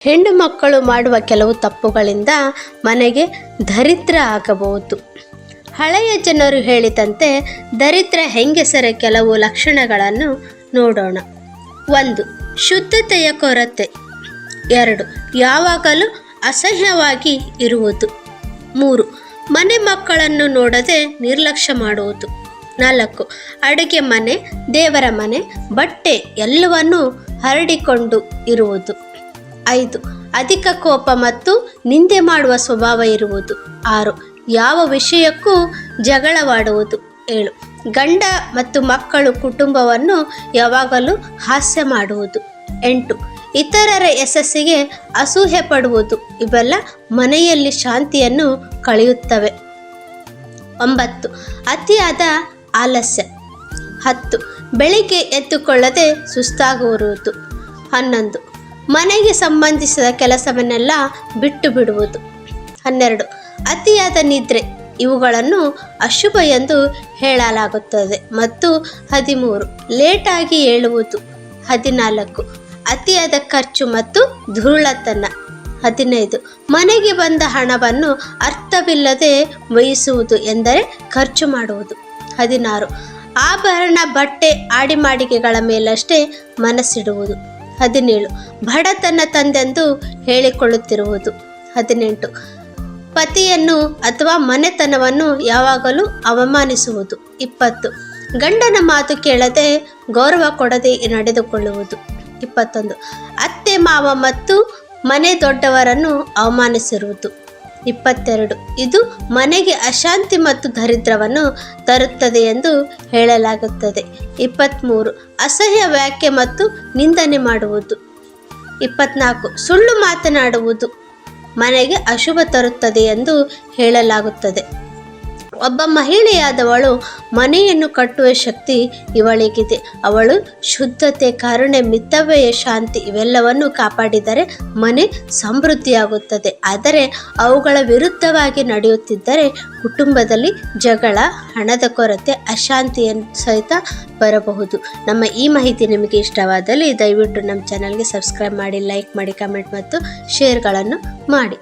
ಹೆಣ್ಣು ಮಕ್ಕಳು ಮಾಡುವ ಕೆಲವು ತಪ್ಪುಗಳಿಂದ ಮನೆಗೆ ದರಿದ್ರ ಆಗಬಹುದು. ಹಳೆಯ ಜನರು ಹೇಳಿದಂತೆ ದರಿದ್ರ ಹೆಂಗಸರ ಕೆಲವು ಲಕ್ಷಣಗಳನ್ನು ನೋಡೋಣ. ಒಂದು, ಶುದ್ಧತೆಯ ಕೊರತೆ. ಎರಡು, ಯಾವಾಗಲೂ ಅಸಹ್ಯವಾಗಿ ಇರುವುದು. ಮೂರು, ಮನೆ ಮಕ್ಕಳನ್ನು ನೋಡದೆ ನಿರ್ಲಕ್ಷ್ಯ ಮಾಡುವುದು. ನಾಲ್ಕು, ಅಡುಗೆ ಮನೆ, ದೇವರ ಮನೆ, ಬಟ್ಟೆ ಎಲ್ಲವನ್ನೂ ಹರಡಿಕೊಂಡು ಇರುವುದು. ಐದು. ಅಧಿಕ ಕೋಪ ಮತ್ತು ನಿಂದೆ ಮಾಡುವ ಸ್ವಭಾವ ಇರುವುದು. ಆರು. ಯಾವ ವಿಷಯಕ್ಕೂ ಜಗಳವಾಡುವುದು. ಏಳು. ಗಂಡ ಮತ್ತು ಮಕ್ಕಳು ಕುಟುಂಬವನ್ನು ಯಾವಾಗಲೂ ಹಾಸ್ಯ ಮಾಡುವುದು. ಎಂಟು. ಇತರರ ಯಶಸ್ಸಿಗೆ ಅಸೂಹೆ ಪಡುವುದು. ಇವೆಲ್ಲ ಮನೆಯಲ್ಲಿ ಶಾಂತಿಯನ್ನು ಕಳೆಯುತ್ತವೆ. ಒಂಬತ್ತು. ಅತಿಯಾದ ಆಲಸ್ಯ. ಹತ್ತು. ಬೆಳಿಗ್ಗೆ ಎತ್ತುಕೊಳ್ಳದೆ ಸುಸ್ತಾಗುವುದು ಹನ್ನೊಂದು. ಮನೆಗೆ ಸಂಬಂಧಿಸಿದ ಕೆಲಸವನ್ನೆಲ್ಲ ಬಿಟ್ಟು ಬಿಡುವುದು ಹನ್ನೆರಡು. ಅತಿಯಾದ ನಿದ್ರೆ. ಇವುಗಳನ್ನು ಅಶುಭ ಎಂದು ಹೇಳಲಾಗುತ್ತದೆ. ಮತ್ತು ಹದಿಮೂರು. ಲೇಟಾಗಿ ಏಳುವುದು. ಹದಿನಾಲ್ಕು. ಅತಿಯಾದ ಖರ್ಚು ಮತ್ತು ಧೂಳತನ. ಹದಿನೈದು. ಮನೆಗೆ ಬಂದ ಹಣವನ್ನು ಅರ್ಥವಿಲ್ಲದೆ ವಹಿಸುವುದು ಎಂದರೆ ಖರ್ಚು ಮಾಡುವುದು. ಹದಿನಾರು. ಆಭರಣ, ಬಟ್ಟೆ, ಆಡಿಮಾಡಿಕೆಗಳ ಮೇಲಷ್ಟೇ ಮನಸ್ಸಿಡುವುದು. ಹದಿನೇಳು. ಬಡತನ ತಂದೆಂದು ಹೇಳಿಕೊಳ್ಳುತ್ತಿರುವುದು. ಹದಿನೆಂಟು. ಪತಿಯನ್ನು ಅಥವಾ ಮನೆತನವನ್ನು ಯಾವಾಗಲೂ ಅವಮಾನಿಸುವುದು. ಇಪ್ಪತ್ತು. ಗಂಡನ ಮಾತು ಕೇಳದೆ ಗೌರವ ಕೊಡದೆ ನಡೆದುಕೊಳ್ಳುವುದು. ಇಪ್ಪತ್ತೊಂದು. ಅತ್ತೆ, ಮಾವ ಮತ್ತು ಮನೆ ದೊಡ್ಡವರನ್ನು ಅವಮಾನಿಸಿರುವುದು. ಇಪ್ಪತ್ತೆರಡು. ಇದು ಮನೆಗೆ ಅಶಾಂತಿ ಮತ್ತು ದರಿದ್ರವನ್ನು ತರುತ್ತದೆ ಎಂದು ಹೇಳಲಾಗುತ್ತದೆ. ಇಪ್ಪತ್ತ್ಮೂರು ಅಸಹ್ಯ ವ್ಯಾಖ್ಯೆ ಮತ್ತು ನಿಂದನೆ ಮಾಡುವುದು. ಇಪ್ಪತ್ನಾಲ್ಕು. ಸುಳ್ಳು ಮಾತನಾಡುವುದು ಮನೆಗೆ ಅಶುಭ ತರುತ್ತದೆ ಎಂದು ಹೇಳಲಾಗುತ್ತದೆ. ಒಬ್ಬ ಮಹಿಳೆಯಾದವಳು ಮನೆಯನ್ನು ಕಟ್ಟುವ ಶಕ್ತಿ ಇವಳಿಗಿದೆ. ಅವಳು ಶುದ್ಧತೆ, ಕರುಣೆ, ಮಿತವ್ಯಯ, ಶಾಂತಿ ಇವೆಲ್ಲವನ್ನು ಕಾಪಾಡಿದರೆ ಮನೆ ಸಮೃದ್ಧಿಯಾಗುತ್ತದೆ. ಆದರೆ ಅವುಗಳ ವಿರುದ್ಧವಾಗಿ ನಡೆಯುತ್ತಿದ್ದರೆ ಕುಟುಂಬದಲ್ಲಿ ಜಗಳ, ಹಣದ ಕೊರತೆ, ಅಶಾಂತಿಯನ್ನು ಸಹಿತ ಬರಬಹುದು. ನಮ್ಮ ಈ ಮಾಹಿತಿ ನಿಮಗೆ ಇಷ್ಟವಾದಲ್ಲಿ ದಯವಿಟ್ಟು ನಮ್ಮ ಚಾನಲ್ಗೆ ಸಬ್ಸ್ಕ್ರೈಬ್ ಮಾಡಿ, ಲೈಕ್ ಮಾಡಿ, ಕಮೆಂಟ್ ಮತ್ತು ಶೇರ್ಗಳನ್ನು ಮಾಡಿ.